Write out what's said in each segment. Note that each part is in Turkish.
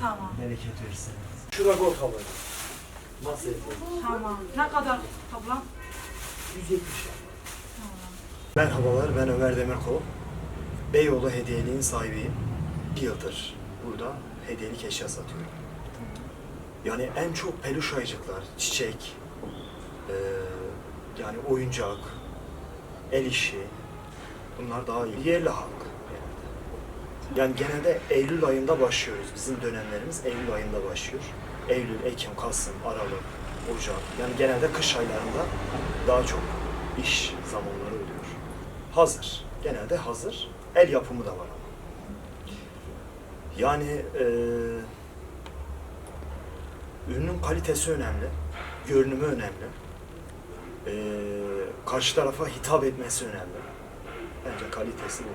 Tamam. Bereket versin. Şurada gol havayı. Nasıl yapalım? Tamam. Ne kadar toplam? 170 Merhabalar ben Ömer Demirkol. Beyoğlu Hediyeliğin sahibiyim. Bir yıldır burada hediyelik eşya satıyorum. Yani en çok peluş ayıcıklar, çiçek, eee, yani oyuncak, el işi bunlar daha iyi. Yerli halk. Yani genelde Eylül ayında başlıyoruz. Bizim dönemlerimiz Eylül ayında başlıyor. Eylül, Ekim, Kasım, Aralık, Ocak. Yani genelde kış aylarında daha çok iş zamanları oluyor. Hazır. Genelde hazır. El yapımı da var ama. Yani eee ürünün kalitesi önemli. Görünümü önemli. Eee karşı tarafa hitap etmesi önemli. Bence kalitesi bu.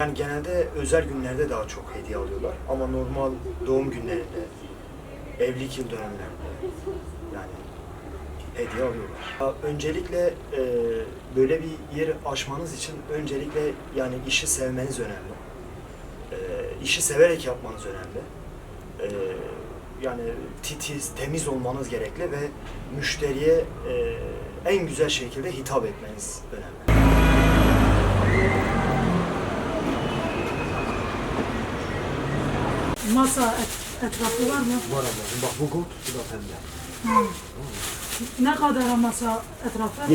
Yani genelde özel günlerde daha çok hediye alıyorlar ama normal doğum günlerinde, evlilik yıl dönümlerinde yani hediye alıyorlar. Öncelikle e, böyle bir yer açmanız için öncelikle yani işi sevmeniz önemli. E, işi severek yapmanız önemli. E, yani titiz, temiz olmanız gerekli ve müşteriye e, en güzel şekilde hitap etmeniz önemli. Masa et, etrafı var mı? Var ablacığım bak bu gold, bu da pembe. Ne kadar masa etrafı?